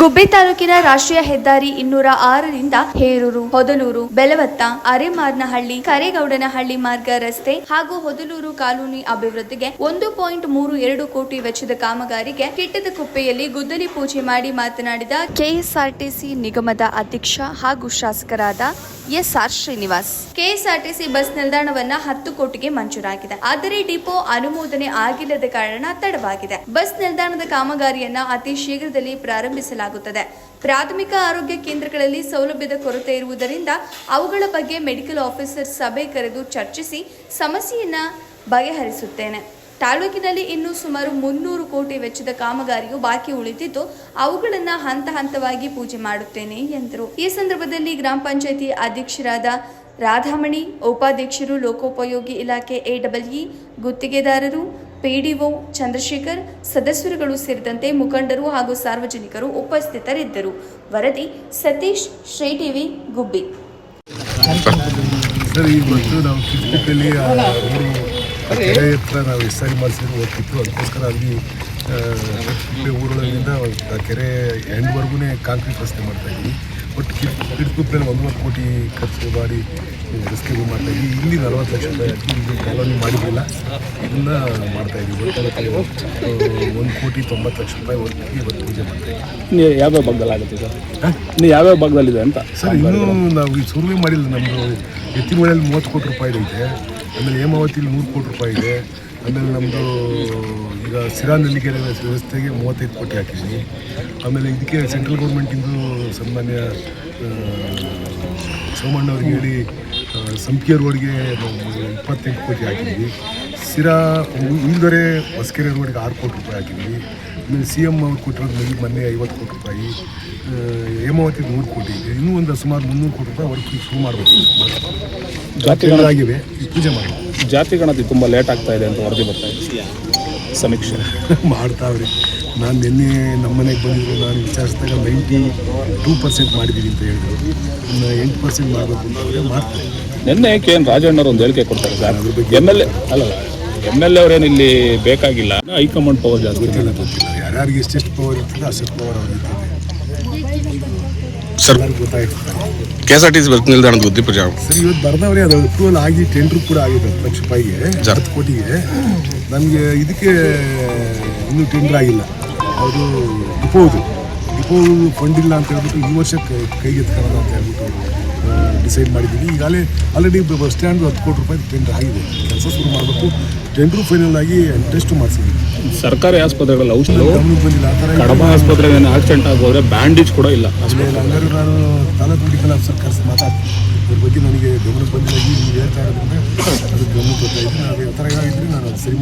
ಗುಬ್ಬಿ ತಾಲೂಕಿನ ರಾಷ್ಟ್ರೀಯ ಹೆದ್ದಾರಿ ಇನ್ನೂರ ಆರರಿಂದ ಹೇರೂರು ಹೊದಲೂರು ಬೆಲವತ್ತ, ಅರೆಮಾರ್ನಹಳ್ಳಿ, ಕರೇಗೌಡನಹಳ್ಳಿ ಮಾರ್ಗ ರಸ್ತೆ ಹಾಗೂ ಹೊದಲೂರು ಕಾಲೋನಿ ಅಭಿವೃದ್ಧಿಗೆ ಒಂದು ಪಾಯಿಂಟ್ ಮೂರು ಎರಡು ಕೋಟಿ ವೆಚ್ಚದ ಕಾಮಗಾರಿಗೆ ಕಿಟ್ಟದ ಕುಪ್ಪೆಯಲ್ಲಿ ಗುದ್ದಲಿ ಪೂಜೆ ಮಾಡಿ ಮಾತನಾಡಿದ ಕೆಎಸ್ಆರ್ಟಿಸಿ ನಿಗಮದ ಅಧ್ಯಕ್ಷ ಹಾಗೂ ಶಾಸಕರಾದ S R Srinivas. KSRTC bus ನಿಲ್ದಾಣವನ್ನ ಹತ್ತು ಕೋಟಿಗೆ ಮಂಜೂರಾಗಿದೆ. ಆದರೆ ಡಿಪೋ ಅನುಮೋದನೆ ಆಗಿಲ್ಲದ ಕಾರಣ ತಡವಾಗಿದೆ. ಬಸ್ ನಿಲ್ದಾಣದ ಕಾಮಗಾರಿಯನ್ನ ಅತಿ ಶೀಘ್ರದಲ್ಲಿ ಪ್ರಾರಂಭಿಸಲಾಗುತ್ತದೆ ಪ್ರಾಥಮಿಕ ಆರೋಗ್ಯ ಕೇಂದ್ರಗಳಲ್ಲಿ ಸೌಲಭ್ಯದ ಕೊರತೆ ಇರುವುದರಿಂದ ಅವುಗಳ ಬಗ್ಗೆ ಮೆಡಿಕಲ್ ಆಫೀಸರ್ ಸಭೆ ಕರೆದು ಚರ್ಚಿಸಿ ಸಮಸ್ಯೆಯನ್ನ ಬಗೆಹರಿಸುತ್ತೇನೆ. ತಾಲೂಕಿನಲ್ಲಿ ಇನ್ನೂ ಸುಮಾರು ಮುನ್ನೂರು ಕೋಟಿ ವೆಚ್ಚದ ಕಾಮಗಾರಿಯು ಬಾಕಿ ಉಳಿದಿದ್ದು, ಅವುಗಳನ್ನು ಹಂತ ಹಂತವಾಗಿ ಪೂಜೆ ಮಾಡುತ್ತೇನೆ ಎಂದರು. ಈ ಸಂದರ್ಭದಲ್ಲಿ ಗ್ರಾಮ ಪಂಚಾಯಿತಿ ಅಧ್ಯಕ್ಷರಾದ ರಾಧಾಮಣಿ, ಉಪಾಧ್ಯಕ್ಷರು, ಲೋಕೋಪಯೋಗಿ ಇಲಾಖೆ ಎಡಬ್ಲ್ಇ ಗುತ್ತಿಗೆದಾರರು ಪಿಡಿಒ ಚಂದ್ರಶೇಖರ್, ಸದಸ್ಯರುಗಳು ಸೇರಿದಂತೆ ಮುಖಂಡರು ಹಾಗೂ ಸಾರ್ವಜನಿಕರು ಉಪಸ್ಥಿತರಿದ್ದರು. ವರದಿ ಸತೀಶ್, ಶ್ರೀ ಟಿವಿ ಗುಬ್ಬಿ. ಆ ಕೆರೆ ಹತ್ರ ಎಂಡ್ವರೆಗೂ ಕಾಂಕ್ರೀಟ್ ರಸ್ತೆ ಮಾಡ್ತಾ ಇದ್ವಿ. ಒಟ್ಟು ಒಂದು ಒಂಬತ್ತು ಕೋಟಿ ಖರ್ಚು ಮಾಡಿ ರೆಸ್ಕ್ಯೂ ಮಾಡ್ತಾ ಇದ್ವಿ ಇಲ್ಲಿ ನಲವತ್ತು ಲಕ್ಷ ರೂಪಾಯಿ ಹಾಕಿ ಇಲ್ಲಿ ಕಾಲೋನಿ ಮಾಡಿದ್ದಿಲ್ಲ. ಇದನ್ನ ಮಾಡ್ತಾ ಇದ್ವಿ ಒಟ್ಟು ಒಂದು ಕೋಟಿ ತೊಂಬತ್ತು ಲಕ್ಷ ರೂಪಾಯಿ ಒಟ್ಟಿಗೆ ಇವತ್ತು ಪೂಜೆ ಮಾಡ್ತಾ ಇದ್ದೀವಿ. ಇನ್ನು ಯಾವ್ಯಾವ ಭಾಗದಲ್ಲಿ ಆಗುತ್ತೆ ಸರ್? ನೀವು ಯಾವ್ಯಾವ ಭಾಗದಲ್ಲಿದೆ ಅಂತ? ಸರ್ ಇನ್ನೂ ನಾವು ಈ ಸರ್ವೆ ಮಾಡಿಲ್ಲ ನಮ್ಮದು ಎತ್ತಿನಹೊಳೆಯಲ್ಲಿ ಮೂವತ್ತು ಕೋಟಿ ರೂಪಾಯಿ ಇದೆ. ಆಮೇಲೆ ಹೇಮಾವತಿಲಿ ನೂರು ಕೋಟಿ ರೂಪಾಯಿ ಇದೆ. ಆಮೇಲೆ ನಮ್ಮದು ಈಗ ಸಿರಾ ನಲ್ಲಿಕೆರೆ ವ್ಯವಸ್ಥೆಗೆ ಮೂವತ್ತೈದು ಕೋಟಿ ಹಾಕಿದ್ವಿ. ಆಮೇಲೆ ಇದಕ್ಕೆ ಸೆಂಟ್ರಲ್ ಗೌರ್ಮೆಂಟಿಂದು ಸನ್ಮಾನ್ಯ ಆ, ಸೋಮಣ್ಣ ಅವ್ರಿಗೆ ಹೇಳಿ ಸಂಪಿಗೆ ರೋಡ್ಗೆ ಇಪ್ಪತ್ತೆಂಟು ಕೋಟಿ ಹಾಕಿದ್ವಿ. ಸಿರಾ ಉಳಿದೊರೆ ಹೊಸಕೆರೆ ರೋಡ್ಗೆ ಆರು ಕೋಟಿ ರೂಪಾಯಿ ಹಾಕಿದ್ವಿ. ಆಮೇಲೆ ಸಿ ಎಂ ಅವ್ರು ಕೊಟ್ಟಿರೋದು ಮನೆ ಮೊನ್ನೆ ಐವತ್ತು ಕೋಟಿ ರೂಪಾಯಿ ಹೇಮಾವತಿ ನೂರು ಕೋಟಿ. ಇದೆ ಇನ್ನೂ ಒಂದು ಸುಮಾರು ಮುನ್ನೂರು ಕೋಟಿ ರೂಪಾಯಿ ಅವ್ರಿಗೆ ಶುರು ಮಾಡಬೇಕು. ಜಾತಿಗಳಾಗಿವೆ ಆಗಿವೆ ಈ ಪೂಜೆ ಮಾಡಬೇಕು. ಜಾತಿ ಗಣತಿ ತುಂಬ ಲೇಟ್ ಆಗ್ತಾ ಇದೆ ಅಂತ ವರದಿ ಬರ್ತಾ ಇದೆ. ಸಮೀಕ್ಷೆ. ಮಾಡ್ತಾವ್ರಿ. ನಾನು ನಿನ್ನೆ ನಮ್ಮ ಮನೆಗೆ ಬಂದಿದ್ರು ನಾನು ವಿಚಾರಿಸಿದಾಗ ನೈಂಟಿ ಟೂ ಪರ್ಸೆಂಟ್ ಮಾಡಿದ್ದೀನಿ ಅಂತ ಹೇಳಿದ್ರು. ಇನ್ನು ಎಂಟು ಪರ್ಸೆಂಟ್ ಮಾಡಬೇಕು ಅಂತಂದರೆ ಮಾಡ್ತಾರೆ. ನಿನ್ನೆ ಕೆ ಎನ್ ರಾಜಣ್ಣವ್ರು ಒಂದು ಹೇಳಿಕೆ ಕೊಡ್ತಾರೆ ಸರ್. ಎಂ ಎಲ್ ಎ ಅಲ್ಲ ಎಂ ಎಲ್ ಎ ಅವ್ರೇನು ಇಲ್ಲಿ ಬೇಕಾಗಿಲ್ಲ. ಹೈಕಮಾಂಡ್ ಪವರ್ ಜಾಸ್ತಿ ಗೊತ್ತಿಲ್ಲ ಗೊತ್ತಿಲ್ಲ. ಯಾರ್ಯಾರಿಗೆ ಎಷ್ಟೆಷ್ಟು ಪವರ್ ಇರ್ತದೆ ಅಷ್ಟೆಷ್ಟು ಪವರ್ ಅವ್ರಿಗೆ sir K S R T C bus ನಿಲ್ದಾಣದ ಸರ್ ಇವತ್ತು ಬರ್ದವ್ರೆ ಅದು ಅಪ್ರೂವಲ್ ಆಗಿ ಟೆಂಡ್ರು ಕೂಡ ಆಗಿದೆ ಹತ್ತು ಲಕ್ಷ ರೂಪಾಯಿಗೆ ಹತ್ತು ಕೋಟಿಗೆ. ನಮಗೆ ಇದಕ್ಕೆ ಇನ್ನೂ ಟೆಂಡರ್ ಆಗಿಲ್ಲ. ಅವರು ಡಿಪೋದು ಡಿಪೋ ಫಂಡ್ ಇಲ್ಲ ಅಂತ ಹೇಳ್ಬಿಟ್ಟು ಈ ವರ್ಷ ಕೈ- ಕೈಗೆ ಎತ್ಕೊಳ್ಳೋಣ ಅಂತ ಹೇಳ್ಬಿಟ್ಟು ಡಿಸೈಡ್ ಮಾಡಿದ್ದೀವಿ. ಈಗಾಗಲೇ ಆಲ್ರೆಡಿ ಬಸ್ ಸ್ಟ್ಯಾಂಡ್ ಹತ್ತು ಕೋಟಿ ರೂಪಾಯಿ ಟೆಂಡರ್ ಆಗಿದೆ. ಕೆಲಸ ಶುರು ಮಾಡಬೇಕು. ಟೆಂಡರ್ ಫೈನಲ್ ಆಗಿ ಟೆಸ್ಟ್ ಮಾಡಿಸಿದ್ವಿ ಸರ್ಕಾರಿ ಆಸ್ಪತ್ರೆಗಳಲ್ಲಿ ಔಷಧ ಕಡಬ ಆಸ್ಪತ್ರೆ ಏನು ಆಕ್ಸಿಡೆಂಟ್ ಆಗೋದ್ರೆ ಬ್ಯಾಂಡೇಜ್ ಕೂಡ ಇಲ್ಲ. ಹಂಗಾರೆ ನಾನು ತಾಲೂಕು ಮೆಡಿಕಲ್ ಆಫೀಸರ್ ಕರೆಸಿ ಮಾತಾಡ್ತೀನಿ. ಇದ್ರ ಬಗ್ಗೆ ನನಗೆ ಬಂದಿಲ್ಲ. ಈಗ ನೀವು ಹೇಳ್ತಾ ಇರೋದ್ರಿಂದ ಅದು ಥರ ನಾನು ಸರಿ